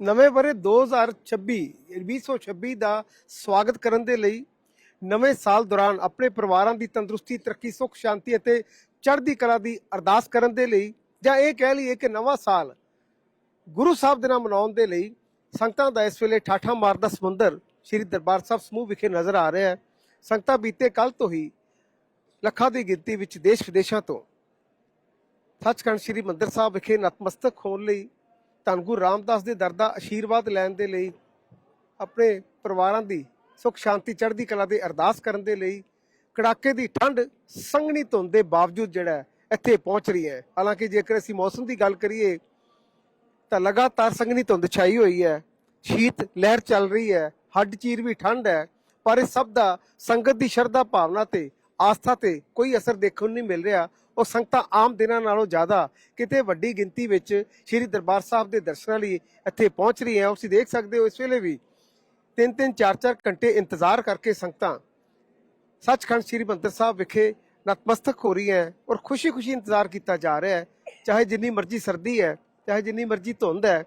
ਨਵੇਂ ਬਰੇ 2026 2026 ਦਾ ਸਵਾਗਤ ਕਰਨ ਦੇ ਲਈ ਨਵੇਂ ਸਾਲ ਦੌਰਾਨ ਆਪਣੇ ਪਰਿਵਾਰਾਂ ਦੀ ਤੰਦਰੁਸਤੀ, ਤਰੱਕੀ, ਸੁੱਖ, ਸ਼ਾਂਤੀ ਅਤੇ ਚੜ੍ਹਦੀ ਕਲਾ ਦੀ ਅਰਦਾਸ ਕਰਨ ਦੇ ਲਈ ਜਾਂ ਇਹ ਕਹਿ ਲਈਏ ਕਿ ਨਵਾਂ ਸਾਲ ਗੁਰੂ ਸਾਹਿਬ ਦੇ ਨਾਲ ਮਨਾਉਣ ਦੇ ਲਈ ਸੰਗਤਾਂ ਦਾ ਇਸ ਵੇਲੇ ਠਾਠਾ ਮਾਰਦਾ ਸਮੁੰਦਰ, ਸ੍ਰੀ ਦਰਬਾਰ ਸਾਹਿਬ ਸਮੂਹ ਵਿਖੇ ਨਜ਼ਰ ਆ ਰਿਹਾ ਹੈ। ਸੰਗਤਾਂ ਬੀਤੇ ਕੱਲ ਤੋਂ ਹੀ ਲੱਖਾਂ ਦੀ ਗਿਣਤੀ ਵਿੱਚ ਦੇਸ਼ ਵਿਦੇਸ਼ਾਂ ਤੋਂ। ਸੱਚਖੰਡ ਸ੍ਰੀ ਮੰਦਰ ਸਾਹਿਬ ਵਿਖੇ ਨਤਮਸਤਕ ਹੋਣ ਲਈ ਧੰਨ ਗੁਰੂ ਰਾਮਦਾਸ ਦੇ ਦਰ ਦਾ ਆਸ਼ੀਰਵਾਦ ਲੈਣ ਦੇ ਲਈ, ਆਪਣੇ ਪਰਿਵਾਰਾਂ ਦੀ ਸੁਖ ਸ਼ਾਂਤੀ ਚੜ੍ਹਦੀ ਕਲਾ ਦੀ ਅਰਦਾਸ ਕਰਨ ਦੇ ਲਈ, ਕੜਾਕੇ ਦੀ ਠੰਡ ਸੰਘਣੀ ਧੁੰਦ ਦੇ ਬਾਵਜੂਦ ਜਿਹੜਾ ਇੱਥੇ ਪਹੁੰਚ ਰਹੀ ਹੈ। ਹਾਲਾਂਕਿ ਜੇਕਰ ਅਸੀਂ ਮੌਸਮ ਦੀ ਗੱਲ ਕਰੀਏ, ਤਾਂ ਲਗਾਤਾਰ ਸੰਘਣੀ ਧੁੰਦ ਛਾਈ ਹੋਈ ਹੈ, ਸ਼ੀਤ ਲਹਿਰ ਚੱਲ ਰਹੀ ਹੈ, ਹੱਡ ਚੀਰ ਵੀ ਠੰਡ ਹੈ, ਪਰ ਇਹ ਸਭ ਦਾ ਸੰਗਤ ਦੀ ਸ਼ਰਧਾ ਭਾਵਨਾ ਤੇ ਆਸਥਾ ਤੇ ਕੋਈ ਅਸਰ ਦੇਖਣ ਨੂੰ ਨਹੀਂ ਮਿਲ ਰਿਹਾ। ਉਹ ਸੰਗਤਾਂ ਆਮ ਦਿਨਾਂ ਨਾਲੋਂ ਜ਼ਿਆਦਾ ਕਿਤੇ ਵੱਡੀ ਗਿਣਤੀ ਵਿੱਚ ਸ੍ਰੀ ਦਰਬਾਰ ਸਾਹਿਬ ਦੇ ਦਰਸ਼ਨਾਂ ਲਈ ਇੱਥੇ ਪਹੁੰਚ ਰਹੀਆਂ। ਤੁਸੀਂ ਦੇਖ ਸਕਦੇ ਹੋ ਇਸ ਵੇਲੇ ਵੀ ਤਿੰਨ ਤਿੰਨ, ਚਾਰ ਚਾਰ ਘੰਟੇ ਇੰਤਜ਼ਾਰ ਕਰਕੇ ਸੰਗਤਾਂ ਸੱਚਖੰਡ ਸ੍ਰੀ ਮੰਦਰ ਸਾਹਿਬ ਵਿਖੇ ਨਤਮਸਤਕ ਹੋ ਰਹੀਆਂ ਹੈ ਔਰ ਖੁਸ਼ੀ-ਖੁਸ਼ੀ ਇੰਤਜ਼ਾਰ ਕੀਤਾ ਜਾ ਰਿਹਾ ਹੈ। ਚਾਹੇ ਜਿੰਨੀ ਮਰਜ਼ੀ ਸਰਦੀ ਹੈ, ਚਾਹੇ ਜਿੰਨੀ ਮਰਜ਼ੀ ਧੁੰਦ ਹੈ,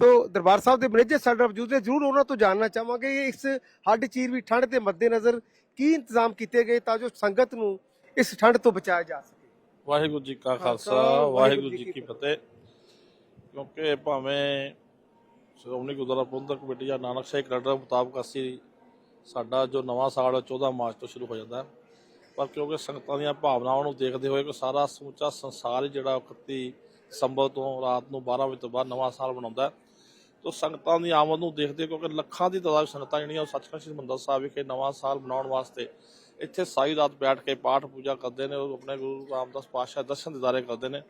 ਤੋ ਦਰਬਾਰ ਸਾਹਿਬ ਦੇ ਮੈਨੇਜਰ ਸਾਡਾ ਮੌਜੂਦ ਨੇ। ਜਰੂਰ ਉਹਨਾਂ ਤੋਂ ਜਾਣਨਾ ਚਾਹਾਂਗੇ ਕਿ ਇਸ ਹੱਡ ਚੀਰ ਵੀ ਠੰਡ ਦੇ ਮੱਦੇਨਜ਼ਰ ਕੀ ਇੰਤਜ਼ਾਮ ਕੀਤੇ ਗਏ ਤਾਂ ਜੋ ਸੰਗਤ ਨੂੰ ਇਸ ਠੰਡ ਤੋਂ ਬਚਾਇਆ ਜਾ ਸਕੇ। ਵਾਹਿਗੁਰੂ ਜੀ ਕਾ ਖਾਲਸਾ, ਵਾਹਿਗੁਰੂ ਜੀ ਕੀ ਫਤਿਹ। ਕਿਉਂਕਿ ਭਾਵੇਂ ਸ਼੍ਰੋਮਣੀ ਗੁਰਦੁਆਰਾ ਪ੍ਰਬੰਧਕ ਕਮੇਟੀ ਜਾਂ ਨਾਨਕ ਸ਼ਾਹੀ ਕੈਲੰਡਰ ਮੁਤਾਬਕ ਅਸੀਂ ਸਾਡਾ ਜੋ ਨਵਾਂ ਸਾਲ ਹੈ 14 ਮਾਰਚ ਤੋਂ ਸ਼ੁਰੂ ਹੋ ਜਾਂਦਾ ਹੈ। ਪਰ ਕਿਉਂਕਿ ਸੰਗਤਾਂ ਦੀਆਂ ਭਾਵਨਾਵਾਂ ਨੂੰ ਦੇਖਦੇ ਹੋਏ ਕਿ ਸਾਰਾ ਸਮੁੱਚਾ ਸੰਸਾਰ ਜਿਹੜਾ 31 ਦਸੰਬਰ ਤੋਂ ਰਾਤ ਨੂੰ 12 ਵਜੇ ਤੋਂ ਬਾਅਦ ਨਵਾਂ ਸਾਲ ਮਨਾਉਂਦਾ ਤੋ ਸੰਗਤਾਂ ਦੀ ਆਮਦ ਨੂੰ ਦੇਖਦੇ ਕਿਉਂਕਿ ਲੱਖਾਂ ਦੀ ਤਾਦਾਦ ਸੰਗਤਾਂ ਜਿਹੜੀਆਂ ਉਹ ਸੱਚਖੰਡ ਸ੍ਰੀ ਹਰਿਮੰਦਰ ਸਾਹਿਬ ਵਿਖੇ ਨਵਾਂ ਸਾਲ ਮਨਾਉਣ ਵਾਸਤੇ ਇੱਥੇ ਸਾਰੀ ਰਾਤ ਬੈਠ ਕੇ ਪਾਠ ਪੂਜਾ ਕਰਦੇ ਨੇ, ਉਹ ਆਪਣੇ ਗੁਰੂ ਰਾਮਦਾਸ ਪਾਤਸ਼ਾਹ ਦਰਸ਼ਨ ਦਿਦਾਰੇ ਕਰਦੇ ਨੇ।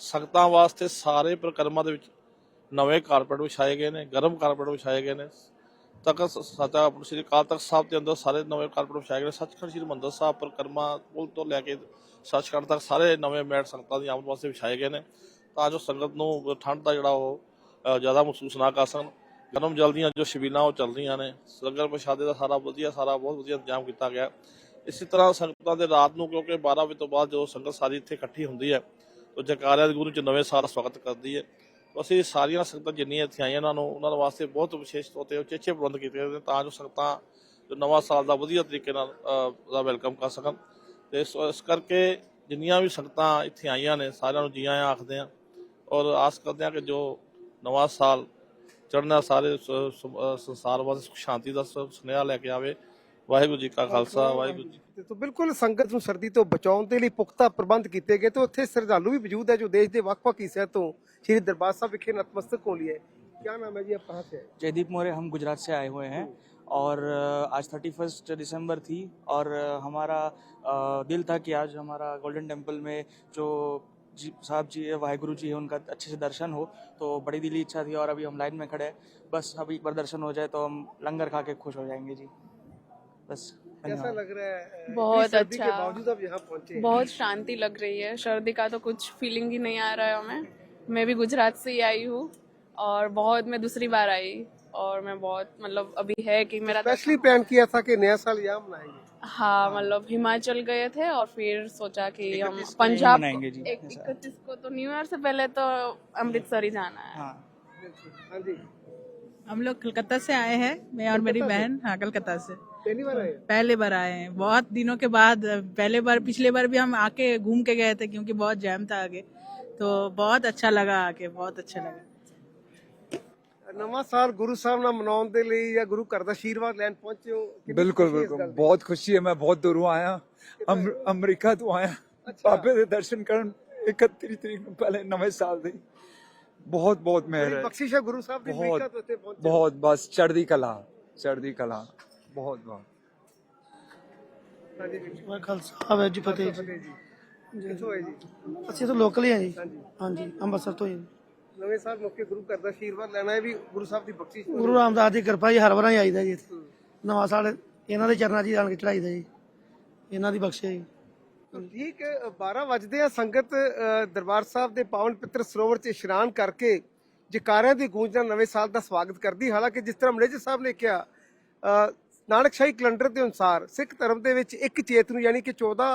ਸੰਗਤਾਂ ਵਾਸਤੇ ਸਾਰੇ ਪ੍ਰਕਰਮਾਂ ਦੇ ਵਿੱਚ ਨਵੇਂ ਕਾਰਪੇਟ ਵਿਛਾਏ ਗਏ ਨੇ, ਗਰਮ ਕਾਰਪੇਟ ਵਿਛਾਏ ਗਏ ਨੇ। ਤਖਤ ਸੱਚਾ ਆਪਣਾ ਸ੍ਰੀ ਅਕਾਲ ਤਖਤ ਸਾਹਿਬ ਦੇ ਅੰਦਰ ਸਾਰੇ ਨਵੇਂ ਕਾਰਪੇਟ ਵਿਛਾਏ ਗਏ ਨੇ। ਸੱਚਖੰਡ ਸ੍ਰੀ ਹਰਿਮੰਦਰ ਸਾਹਿਬ ਪਰਿਕਰਮਾ ਪੁਲ ਤੋਂ ਲੈ ਕੇ ਸੱਚਖੰਡ ਤੱਕ ਸਾਰੇ ਨਵੇਂ ਮੈਟ ਸੰਗਤਾਂ ਦੀ ਆਮਦ ਵਾਸਤੇ ਵਿਛਾਏ ਗਏ ਨੇ। ਤਾਂ ਜੋ ਸੰਗਤ ਨੂੰ ਠੰਡ ਦਾ ਜਿਹੜਾ ਉਹ ਜ਼ਿਆਦਾ ਮਹਿਸੂਸ ਨਾ ਕਰ ਸਕਣ। ਗਰਮ ਜਲ ਦੀਆਂ ਜੋ ਸ਼ਬੀਲਾਂ ਉਹ ਚੱਲ ਰਹੀਆਂ ਨੇ। ਲੰਗਰ ਪ੍ਰਸ਼ਾਦੇ ਦਾ ਸਾਰਾ ਵਧੀਆ, ਸਾਰਾ ਬਹੁਤ ਵਧੀਆ ਇੰਤਜ਼ਾਮ ਕੀਤਾ ਗਿਆ। ਇਸੇ ਤਰ੍ਹਾਂ ਸੰਗਤਾਂ ਦੇ ਰਾਤ ਨੂੰ, ਕਿਉਂਕਿ 12 ਵਜੇ ਤੋਂ ਬਾਅਦ ਜਦੋਂ ਸੰਗਤ ਸਾਰੀ ਇੱਥੇ ਇਕੱਠੀ ਹੁੰਦੀ ਹੈ, ਉਹ ਜਕਾਰਿਆਂ ਦੇ ਗੁਰੂ ਚ ਨਵੇਂ ਸਾਲ ਸਵਾਗਤ ਕਰਦੀ ਹੈ। ਅਸੀਂ ਸਾਰੀਆਂ ਸੰਗਤਾਂ ਜਿੰਨੀਆਂ ਇੱਥੇ ਆਈਆਂ ਉਹਨਾਂ ਨੂੰ, ਉਹਨਾਂ ਵਾਸਤੇ ਬਹੁਤ ਵਿਸ਼ੇਸ਼ ਤੌਰ ਤੇ ਉਚੇਚੇ ਪ੍ਰਬੰਧ ਕੀਤੇ ਗਏ ਤਾਂ ਜੋ ਸੰਗਤਾਂ ਜੋ ਨਵਾਂ ਸਾਲ ਦਾ ਵਧੀਆ ਤਰੀਕੇ ਨਾਲ ਦਾ ਵੈਲਕਮ ਕਰ ਸਕਣ। ਤੇ ਇਸ ਕਰਕੇ ਜਿੰਨੀਆਂ ਵੀ ਸੰਗਤਾਂ ਇੱਥੇ ਆਈਆਂ ਨੇ, ਸਾਰਿਆਂ ਨੂੰ ਜੀ ਆਇਆਂ ਆਖਦੇ ਆ ਔਰ ਆਸ ਕਰਦੇ ਆ ਕਿ ਜੋ ਨਵਾਂ ਸਾਲ ਚੜ੍ਹਨਾ, ਸਾਰੇ ਸੰਸਾਰ ਵਾਸਤੇ ਸੁਖ ਸ਼ਾਂਤੀ ਦਾ ਸ- ਸੁਨੇਹਾ ਲੈ ਕੇ ਆਵੇ। ਵਾਹਿਗੁਰੂ ਜੀ ਕਾ ਖਾਲਸਾ ਵਾਹਿਗੁਰੂ ਜੀ ਤੇ ਤੋਂ ਬਿਲਕੁਲ ਸੰਗਤ ਨੂੰ ਸਰਦੀ ਤੋਂ ਬਚਾਉਣ ਦੇ ਲਈ ਪੁਖਤਾ ਪ੍ਰਬੰਧ ਕੀਤੇ ਗਏ ਤੇ ਉੱਥੇ ਸ਼ਰਧਾਲੂ ਵੀ ਮੌਜੂਦ ਹੈ ਜੋ ਦੇਸ਼ ਦੇ ਵੱਖ-ਵੱਖ ਹਿੱਸਿਆਂ ਤੋਂ ਸ੍ਰੀ ਦਰਬਾਰ ਸਾਹਿਬ ਵਿਖੇ ਨਤਮਸਤਕ ਹੋ ਲਈ ਹੈ क्या नाम है जी आप कहाँ से हैं? जयदीप मौर्य हम गुजरात से आए हुए हैं और अ, आज थर्टी फर्स्ट दिसंबर थी और अ, हमारा अ, दिल था कि आज हमारा गोल्डन टेम्पल में जो जी साहब जी है वाहिगुरु जी है उनका अच्छे से दर्शन हो तो बड़ी दिली इच्छा थी और अभी हम लाइन में खड़े हैं बस अभी एक बार दर्शन हो जाए तो हम लंगर खा के खुश हो जाएंगे जी बस कैसा लग रहा है बहुत अच्छा। बावजूद आप यहाँ पहुँचे। बहुत शांति लग रही है। सर्दी का तो कुछ फीलिंग ही नहीं आ रहा है हमें। मैं भी गुजरात से ही आई हूँ और बहुत मैं दूसरी बार आई और मैं बहुत मतलब अभी है कि मेरा स्पेशली प्लान किया था कि नया साल यहाँ मनाएँगे। हाँ मतलब हिमाचल गए थे और फिर सोचा कि हम 31 को यहीं पंजाब मनाएँगे जी, इकतीस को तो न्यू ईयर से पहले तो अमृतसर ही जाना है। हाँ। हाँ हम लोग कलकत्ता से आए हैं मैं और मेरी बहन हाँ कलकत्ता से। पहली बार आए पहले बार आए हैं बहुत दिनों के बाद पहले बार पिछले बार भी हम आके घूम के गए थे क्योंकि बहुत जैम था आगे तो बहुत अच्छा लगा आके बहुत अच्छा लगा ਨਵਾਂ ਸਾਲ ਗੁਰੂ ਸਾਹਿਬ ਨਾਲ ਮਨਾਉਣ ਦੇ ਲਈ ਜਾਂ ਗੁਰੂ ਘਰ ਦਾ ਆਸ਼ੀਰਵਾਦ ਲੈਣ ਪਹੁੰਚੇ ਹੋ ਕਿੰਨੀ ਬਿਲਕੁਲ ਖੁਸ਼ੀ ਇਸ ਬਿਲਕੁਲ ਗੱਲ ਦੀ? ਬਹੁਤ ਖੁਸ਼ੀ ਹੈ ਮੈਂ ਬਹੁਤ ਦੂਰੋਂ ਆਇਆ ਅਮ- ਅਮਰੀਕਾ ਤੋਂ ਆਇਆ ਬਾਬੇ ਦੇ ਦਰਸ਼ਨ ਕਰਨ 31 ਤਰੀਕ ਨੂੰ ਪਹਿਲੇ ਨਵੇਂ ਸਾਲ ਦੇ ਬਹੁਤ ਬਹੁਤ ਮਿਹਰ ਬੜੀ ਹੈ ਬਖਸ਼ਿਸ਼ ਹੈ ਗੁਰੂ ਸਾਹਿਬ ਦੀ ਬਹੁਤ- ਅਮਰੀਕਾ ਤੋਂ ਇੱਥੇ ਪਹੁੰਚੇ ਬਹੁਤ ਬਸ ਚੜ੍ਹਦੀ ਕਲਾ ਚੜ੍ਹਦੀ ਕਲਾ ਬਹੁਤ ਬਹੁਤ। ਜੀ ਵਾਹਿ ਖਾਲਸਾ ਵਾਹਿ ਜੀ ਫਤਿਹ ਜੀ। ਜੀ। ਕਿੱਥੋਂ ਆਏ ਜੀ? ਅਸੀਂ ਤਾਂ ਲੋਕਲ ਹੀ ਆ ਜੀ। ਹਾਂਜੀ। ਹਾਂਜੀ ਅੰਮ੍ਰਿਤਸਰ ਤੋਂ ਹੀ ਨਵੇਂ ਸਾਲ ਮੌਕੇ ਗੁਰੂ ਘਰ ਦਾ ਆਸ਼ੀਰਵਾਦ ਲੈਣਾ ਹੈ ਵੀ ਗੁਰੂ ਸਾਹਿਬ ਦੀ ਬਖਸ਼ਿਸ਼ ਗੁਰੂ ਰਾਮਦਾਸ ਦੀ ਕਿਰਪਾ ਜੀ ਹਰ ਵਾਰਾਂ ਹੀ ਆਈਦਾ ਜੀ ਇੱਥੇ। ਨਵਾਂ ਸਾਲ ਇਹਨਾਂ ਦੇ ਚਰਨਾਂ 'ਚ ਹੀ ਆਣ ਕੇ ਚੜਾਈਦਾ ਜੀ। ਇਹਨਾਂ ਦੀ ਬਖਸ਼ਿਸ਼ ਜੀ। ਠੀਕ ਹੈ, 12 ਵਜਦੇ ਆ ਸੰਗਤ ਅ, ਦਰਬਾਰ ਸਾਹਿਬ ਦੇ ਪਾਵਨ ਪਿੱਤਰ ਸਰੋਵਰ 'ਚ ਇਸ਼ਨਾਨ ਕਰਕੇ ਜਕਾਰਿਆਂ ਦੀ ਗੂੰਜ ਨਾਲ ਨਵੇਂ ਸਾਲ ਦਾ ਸਵਾਗਤ ਕਰਦੀ। ਹਾਲਾਂਕਿ ਜਿਸ ਤਰ੍ਹਾਂ ਮੈਨੇਜਰ ਸਾਹਿਬ ਨੇ ਕਿਹਾ ਅ, ਨਾਨਕਸ਼ਾਹੀ ਕੈਲੰਡਰ ਦੇ ਅਨੁਸਾਰ ਸਿੱਖ ਧਰਮ ਦੇ ਵਿੱਚ ਇੱਕ ਚੇਤ ਨੂੰ ਯਾਨੀ ਕਿ 14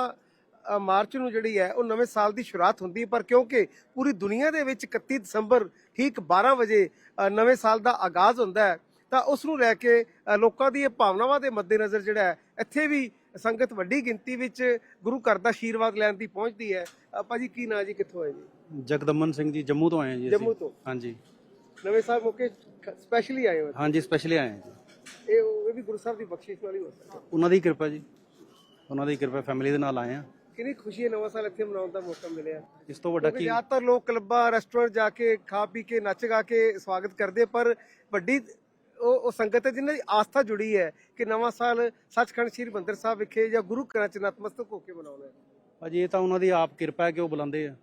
ਅ, ਮਾਰਚ ਨੂੰ ਜਿਹੜੀ ਹੈ ਉਹ ਨਵੇਂ ਸਾਲ ਦੀ ਸ਼ੁਰੂਆਤ ਹੁੰਦੀ ਹੈ। ਪਰ ਕਿਉਂਕਿ ਪੂਰੀ ਦੁਨੀਆ ਦੇ ਵਿੱਚ 31 ਦਸੰਬਰ ਠੀਕ 12 ਵਜੇ ਨਵੇਂ ਸਾਲ ਦਾ ਆਗਾਜ਼ ਹੁੰਦਾ ਹੈ ਤਾਂ ਉਸ ਨੂੰ ਲੈ ਕੇ ਲੋਕਾਂ ਦੀ ਇਹ ਭਾਵਨਾਵਾਂ ਦੇ ਮੱਦੇਨਜ਼ਰ ਜਿਹੜਾ ਹੈ ਇੱਥੇ ਵੀ ਸੰਗਤ ਵੱਡੀ ਗਿਣਤੀ ਵਿੱਚ ਗੁਰੂ ਘਰ ਦਾ ਆਸ਼ੀਰਵਾਦ ਲੈਣ ਦੀ ਪਹੁੰਚਦੀ ਹੈ। ਭਾਜੀ ਕੀ ਨਾਂ ਜੀ? ਕਿੱਥੋਂ ਆਏ ਜੀ? ਜਗਦਮਨ ਸਿੰਘ ਜੀ ਜੰਮੂ ਤੋਂ ਆਏ ਜੀ ਜੰਮੂ ਤੋਂ? ਹਾਂਜੀ। ਨਵੇਂ ਸਾਲ ਮੌਕੇ ਸਪੈਸ਼ਲੀ ਆਏ ਹੋ? ਹਾਂਜੀ ਸਪੈਸ਼ਲੀ ਆਏ ਹਾਂ ਜੀ। ਇਹ ਉਹ- ਇਹ ਵੀ ਗੁਰੂ ਸਾਹਿਬ ਦੀ ਬਖਸ਼ਿਸ਼ ਨਾਲ ਹੀ ਹੋ। ਸਕਦਾ ਉਹਨਾਂ ਦੀ ਕਿਰਪਾ ਜੀ। ਉਹਨਾਂ ਦੀ ਕਿਰਪਾ ਫੈਮਿਲੀ ਦੇ ਨਾਲ ਆਏ ਹਾਂ। ਕਿੰਨੀ ਖੁਸ਼ੀ ਹੈ ਨਵਾਂ ਸਾਲ ਇੱਥੇ ਮਨਾਉਣ ਦਾ ਮੌਕਾ ਮਿਲਿਆ। ਇਸ ਤੋਂ ਵੱਡਾ ਕੀ ਜ਼ਿਆਦਾਤਰ ਲੋਕ ਕਲੱਬਾਂ ਰੈਸਟੋਰੈਂਟ ਜਾ ਕੇ ਖਾ ਪੀ ਕੇ ਨੱਚ ਗਾ ਕੇ ਸਵਾਗਤ ਕਰਦੇ ਪਰ ਵੱਡੀ ਉਹ ਉਹ ਸੰਗਤ ਹੈ ਜਿਨ੍ਹਾਂ ਦੀ ਆਸਥਾ ਜੁੜੀ ਹੈ ਕਿ ਨਵਾਂ ਸਾਲ ਸੱਚਖੰਡ ਸ੍ਰੀ ਮੰਦਰ ਸਾਹਿਬ ਵਿਖੇ ਜਾਂ ਗੁਰੂ ਘਰਾਂ ਚ ਨਤਮਸਤਕ ਹੋ ਕੇ ਮਨਾਉਣਾ ਹੈ। ਭਾਜੀ ਇਹ ਤਾਂ ਉਹਨਾਂ ਦੀ ਆਪ ਕਿਰਪਾ ਹੈ ਕਿ ਉਹ ਬੁਲਾਉਂਦੇ ਆ।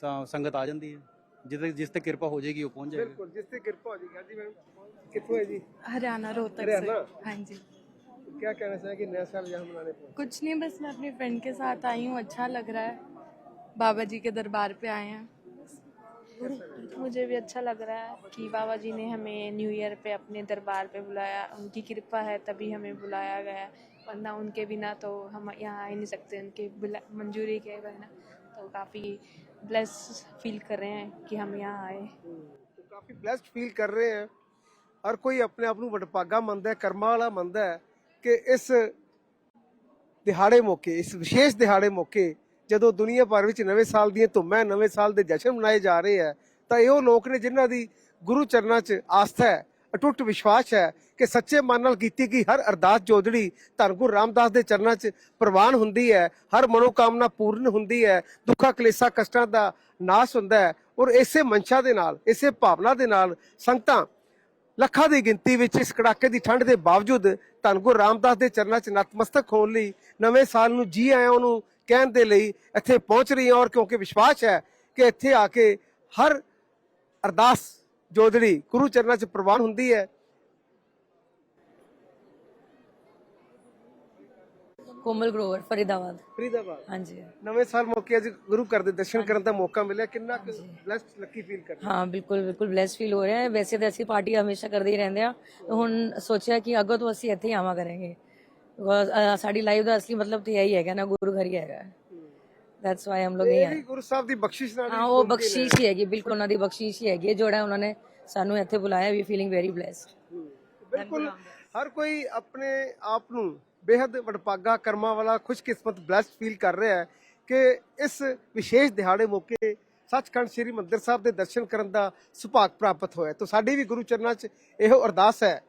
ਤਾਂ ਸੰਗਤ ਆ ਜਾਂਦੀ ਹੈ। ਜਿੱਤੇ ਜਿਸ ਤੇ ਕਿਰਪਾ ਹੋ ਜਾਏਗੀ ਉਹ ਪਹੁੰਚ ਜਾਏਗਾ ਬਿਲਕੁਲ ਜਿਸ ਤੇ ਕਿਰਪਾ ਹੋ ਜਾਏਗੀ ਹਾਂਜੀ ਮੈਮ ਕਿੱਥੋਂ ਹੈ ਜੀ हरियाणा रोहतक हरियाणा? से हाँ जी क्या कहना चाहें कि नया साल यहाँ मनाने पहुंचे कुछ नहीं बस मैं अपनी फ्रेंड के साथ आई हूँ अच्छा लग रहा है बाबा जी के दरबार पे आए हैं मुझे भी अच्छा लग रहा है कि बाबा जी ने हमें न्यू ईयर पे अपने दरबार पे बुलाया उनकी कृपा है तभी हमें बुलाया गया वरना उनके बिना तो हम यहाँ आ ही नहीं सकते उनकी बुला- मंजूरी के बिना तो काफ़ी ब्लेस फील कर रहे हैं कि हम यहाँ आए तो काफी ब्लेस्ड फील कर रहे हैं ਹਰ ਕੋਈ ਆਪਣੇ ਆਪ ਨੂੰ ਵਡਭਾਗਾ ਮੰਨਦਾ ਹੈ ਕਰਮਾਂ ਵਾਲਾ ਮੰਨਦਾ ਹੈ ਕਿ ਇਸ ਦਿਹਾੜੇ ਮੌਕੇ ਇਸ ਵਿਸ਼ੇਸ਼ ਦਿਹਾੜੇ ਮੌਕੇ ਜਦੋਂ ਦੁਨੀਆ ਭਰ ਵਿੱਚ ਨਵੇਂ ਸਾਲ ਦੀਆਂ ਧੁੰਮਾਂ ਨਵੇਂ ਸਾਲ ਦੇ ਜਸ਼ਨ ਮਨਾਏ ਜਾ ਰਹੇ ਹੈ ਤਾਂ ਇਹ ਉਹ ਲੋਕ ਨੇ ਜਿਨ੍ਹਾਂ ਦੀ ਗੁਰੂ ਚਰਨਾਂ 'ਚ ਆਸਥਾ ਹੈ ਅਟੁੱਟ ਵਿਸ਼ਵਾਸ ਹੈ ਕਿ ਸੱਚੇ ਮਨ ਨਾਲ ਕੀਤੀ ਗਈ ਹਰ ਅਰਦਾਸ ਜੋਦੜੀ ਧੰਨ ਗੁਰੂ ਰਾਮਦਾਸ ਦੇ ਚਰਨਾਂ 'ਚ ਪ੍ਰਵਾਨ ਹੁੰਦੀ ਹੈ, ਹਰ ਮਨੋਕਾਮਨਾ ਪੂਰਨ ਹੁੰਦੀ ਹੈ, ਦੁੱਖਾਂ, ਕਲੇਸ਼ਾਂ, ਕਸ਼ਟਾਂ ਦਾ ਨਾਸ਼ ਹੁੰਦਾ ਹੈ ਔਰ ਇਸੇ ਮਨਸ਼ਾ ਦੇ ਨਾਲ, ਇਸੇ ਭਾਵਨਾ ਦੇ ਨਾਲ ਸੰਗਤਾਂ ਲੱਖਾਂ ਦੀ ਗਿਣਤੀ ਵਿੱਚ ਇਸ ਕੜਾਕੇ ਦੀ ਠੰਡ ਦੇ ਬਾਵਜੂਦ ਧੰਨ ਗੁਰੂ ਰਾਮਦਾਸ ਦੇ ਚਰਨਾਂ 'ਚ ਨਤਮਸਤਕ ਹੋਣ ਲਈ ਨਵੇਂ ਸਾਲ ਨੂੰ ਜੀ ਆਇਆਂ ਨੂੰ ਕਹਿਣ ਦੇ ਲਈ ਇੱਥੇ ਪਹੁੰਚ ਰਹੀ ਹਾਂ ਔਰ ਕਿਉਂਕਿ ਵਿਸ਼ਵਾਸ ਹੈ ਕਿ ਇੱਥੇ ਆ ਕੇ ਹਰ ਅਰਦਾਸ ਜੋਦੜੀ ਗੁਰੂ ਚਰਨਾਂ 'ਚ ਪ੍ਰਵਾਨ ਹੁੰਦੀ ਹੈ। ਕੋਮਲ ਗਰੋਵਰ ਫਰੀਦਾਬਾਦ। ਫਰੀਦਾਬਾਦ। ਹਾਂਜੀ। ਨਵੇਂ ਸਾਲ ਮੌਕੇ ਅੱਜ ਗੁਰੂ ਘਰ ਦੇ ਦਰਸ਼ਨ ਕਰਨ ਦਾ ਮੌਕਾ ਮਿਲਿਆ। ਕਿੰਨਾ ਬਲੈਸਡ ਲੱਕੀ ਫੀਲ ਕਰਦੇ ਹਾਂ? ਬਿਲਕੁਲ ਬਿਲਕੁਲ ਬਲੈਸ ਫੀਲ ਹੋ ਰਿਹਾ ਹੈ। ਵੈਸੇ ਤਾਂ ਅਸੀਂ ਪਾਰਟੀ ਹਮੇਸ਼ਾ ਕਰਦੇ ਹੀ ਰਹਿੰਦੇ ਆ ਹੁਣ ਸੋਚਿਆ ਕਿ ਅੱਗੋਂ ਤੋਂ ਅਸੀਂ ਇੱਥੇ ਹੀ ਆਵਾਂ ਕਰਾਂਗੇ। ਸਾਡੀ ਲਾਈਫ ਦਾ ਅਸਲੀ ਮਤਲਬ ਤਾਂ ਇਹੀ ਹੈਗਾ ਨਾ ਗੁਰੂ ਘਰ ਹੀ ਹੈਗਾ। ਦੈਟਸ ਵਾਈ ਹਮ ਲੋਗ ਇਹ ਵੀ ਗੁਰੂ ਸਾਹਿਬ ਦੀ ਬਖਸ਼ਿਸ਼ ਨਾਲ ਹੀ ਉਹ। ਬਖਸ਼ੀਸ਼ ਹੀ ਹੈਗੀ ਬਿਲਕੁਲ ਉਹਨਾਂ ਦੀ ਬਖਸ਼ੀਸ਼ ਹੀ ਹੈਗੀ ਜਿਹੜਾ ਉਹਨਾਂ ਨੇ ਸਾਨੂੰ ਇੱਥੇ ਬੁਲਾਇਆ ਵੀ ਫੀਲਿੰਗ ਵੈਰੀ ਬlesed ਬਿਲਕੁਲ ਹਰ ਕੋਈ ਆਪਣੇ ਆਪ ਨੂੰ ਬੇहद ਵਡਪਾਗਾ ਕਰਮਾਂ ਵਾਲਾ ਖੁਸ਼ਕਿਸਮਤ ਬlesed ਫੀਲ ਕਰ ਰਿਹਾ ਹੈ ਕਿ ਇਸ ਵਿਸ਼ੇਸ਼ ਦਿਹਾੜੇ ਮੌਕੇ ਸੱਚਖੰਡ ਸ੍ਰੀ ਮੰਦਰ ਸਾਹਿਬ ਦੇ ਦਰਸ਼ਨ ਕਰਨ ਦਾ ਸੁਭਾਗ ਪ੍ਰਾਪਤ ਹੋਇਆ ਤਾਂ ਸਾਡੀ ਵੀ ਗੁਰੂ ਚਰਨਾਂ 'ਚ ਇਹੋ ਅਰਦਾਸ ਹੈ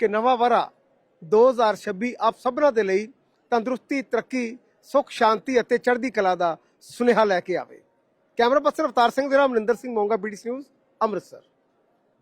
ਕਿ ਨਵਾਂ ਵਰਾ 2026 ਆਪ ਸਭਨਾਂ ਦੇ ਲਈ ਤੰਦਰੁਸਤੀ ਤਰੱਕੀ ਸੁਖ, ਸ਼ਾਂਤੀ ਅਤੇ ਚੜ੍ਹਦੀ ਕਲਾ ਦਾ ਸੁਨੇਹਾ ਲੈ ਕੇ ਆਵੇ। ਕੈਮਰਾ ਪਰਸਨ ਅਵਤਾਰ ਸਿੰਘ ਦੇ ਨਾਲ ਮਨਿੰਦਰ ਸਿੰਘ ਮੋਂਗਾ ਬੀਡੀ ਨਿਊਜ਼ ਅੰਮ੍ਰਿਤਸਰ।